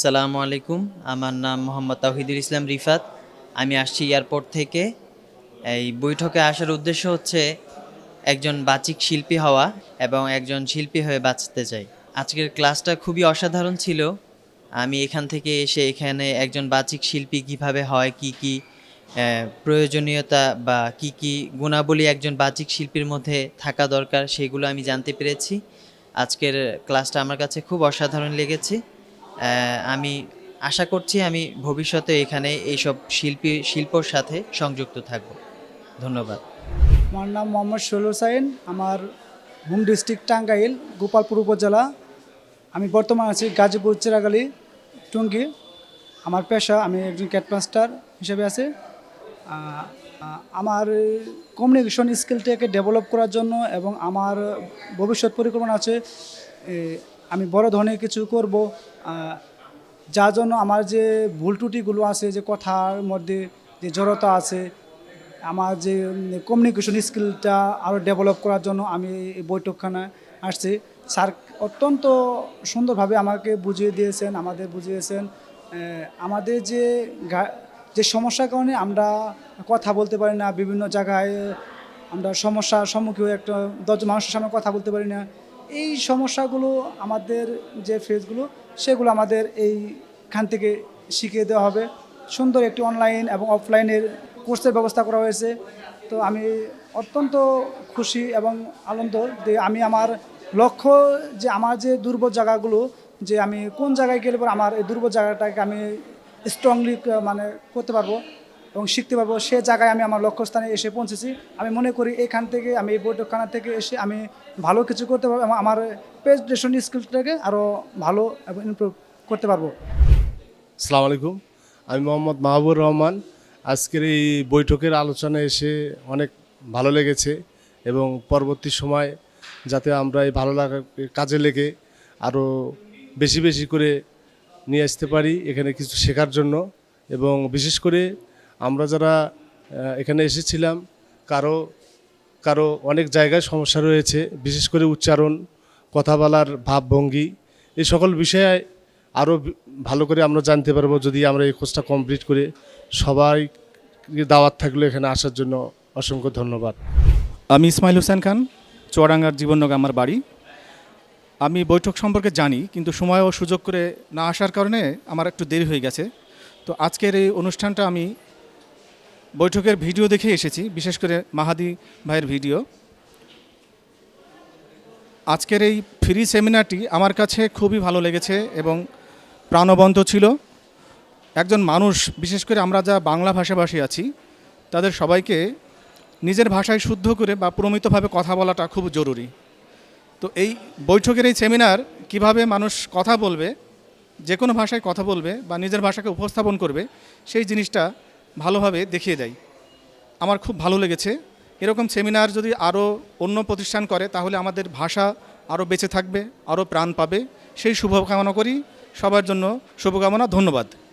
সালামু আলাইকুম। আমার নাম মোহাম্মদ তাহিদুল ইসলাম রিফাত। আমি আসছি এয়ারপোর্ট থেকে। এই বৈঠকে আসার উদ্দেশ্য হচ্ছে একজন বাচিক শিল্পী হওয়া এবং একজন শিল্পী হয়ে বাঁচতে চাই। আজকের ক্লাসটা খুবই অসাধারণ ছিল। আমি এখান থেকে এসে এখানে একজন বাচিক শিল্পী কীভাবে হয়, কি কি প্রয়োজনীয়তা বা কি কি গুণাবলী একজন বাচিক শিল্পীর মধ্যে থাকা দরকার, সেগুলো আমি জানতে পেরেছি। আজকের ক্লাসটা আমার কাছে খুব অসাধারণ লেগেছে। আমি আশা করছি আমি ভবিষ্যতে এখানে এইসব শিল্পী, শিল্পর সাথে সংযুক্ত থাকব। ধন্যবাদ। আমার নাম মোহাম্মদ শৈল সাইন আমার হোম ডিস্ট্রিক্ট টাঙ্গাইল, গোপালপুর উপজেলা। আমি বর্তমান আছি গাজীপুর চিরাগালি, টুঙ্গি। আমার পেশা, আমি একজন ক্যাটমাস্টার হিসেবে আছি। আমার কমিউনিকেশন স্কিলটাকে ডেভেলপ করার জন্য এবং আমার ভবিষ্যৎ পরিকল্পনা আছে আমি বড় ধরনের কিছু করব। যার জন্য আমার যে ভুল ত্রুটিগুলো আছে, যে কথার মধ্যে যে জড়তা আছে, আমার যে কমিউনিকেশন স্কিলটা আরও ডেভেলপ করার জন্য আমি এই বৈঠকখানে আসছি। স্যার অত্যন্ত সুন্দরভাবে আমাকে বুঝিয়ে দিয়েছেন, আমাদের বুঝিয়েছেন। আমাদের যে যে সমস্যার কারণে আমরা কথা বলতে পারি না, বিভিন্ন জায়গায় আমরা সমস্যার সম্মুখীন একটা দশজন মানুষের সামনে কথা বলতে পারি না। এই সমস্যাগুলো আমাদের যে ফেজগুলো, সেগুলো আমাদের এইখান থেকে শিখিয়ে দেওয়া হবে। সুন্দর একটি অনলাইন এবং অফলাইনের কোর্সের ব্যবস্থা করা হয়েছে। তো আমি অত্যন্ত খুশি এবং আনন্দ যে আমি আমার লক্ষ্য যে আমার যে দুর্বল জায়গাগুলো, যে আমি কোন জায়গায় গেলে পর আমার এই দুর্বল জায়গাটাকে আমি স্ট্রংলি মানে করতে পারব এবং শিখতে পারব। সে জায়গায় আমি আমার লক্ষ্যস্থানে এসে পৌঁছেছি। আমি মনে করি এখান থেকে, আমি এই বৈঠকখানা থেকে এসে আমি ভালো কিছু করতে পারব এবং আমার প্রেজেন্টেশন স্কিলটাকে আরও ভালো এবং ইমপ্রুভ করতে পারব। আসসালামু আলাইকুম। আমি মোহাম্মদ মাহবুর রহমান। আজকের এই বৈঠকের আলোচনায় এসে অনেক ভালো লেগেছে এবং পরবর্তী সময় যাতে আমরা এই ভালো লাগা কাজে লেগে আরও বেশি বেশি করে নিয়ে আসতে পারি এখানে কিছু শেখার জন্য এবং বিশেষ করে আমরা যারা এখানে এসেছিলাম, কারও কারও অনেক জায়গায় সমস্যা রয়েছে, বিশেষ করে উচ্চারণ কথা বলার ভাবভঙ্গি, এই সকল বিষয়ে আরও ভালো করে আমরা জানতে পারব যদি আমরা এই কোর্সটা কমপ্লিট করে সবাই দাওয়াত থাকলে এখানে আসার জন্য অসংখ্য ধন্যবাদ। আমি ইসমাইল হোসেন খান, চুয়াডাঙ্গার জীবননগর আমার বাড়ি। আমি বৈঠক সম্পর্কে জানি, কিন্তু সময় ও সুযোগ করে না আসার কারণে আমার একটু দেরি হয়ে গেছে। তো আজকের এই অনুষ্ঠানটা আমি বৈঠকের ভিডিও দেখে এসেছি, বিশেষ করে মাহাদি ভাইয়ের ভিডিও। আজকের এই ফ্রি সেমিনারটি আমার কাছে খুবই ভালো লেগেছে এবং প্রাণবন্ত ছিল। একজন মানুষ, বিশেষ করে আমরা যা বাংলা ভাষাভাষী আছি, তাদের সবাইকে নিজের ভাষায় শুদ্ধ করে বা প্রমিতভাবে কথা বলাটা খুব জরুরি। তো এই বৈঠকের এই সেমিনার কীভাবে মানুষ কথা বলবে, যে কোনো ভাষায় কথা বলবে বা নিজের ভাষাকে উপস্থাপন করবে, সেই জিনিসটা ভালোভাবে দেখিয়ে দেয়। আমার খুব ভালো লেগেছে। এরকম সেমিনার যদি আরও অন্য প্রতিষ্ঠান করে, তাহলে আমাদের ভাষা আরও বেঁচে থাকবে, আরও প্রাণ পাবে। সেই শুভকামনা করি। সবার জন্য শুভকামনা, ধন্যবাদ।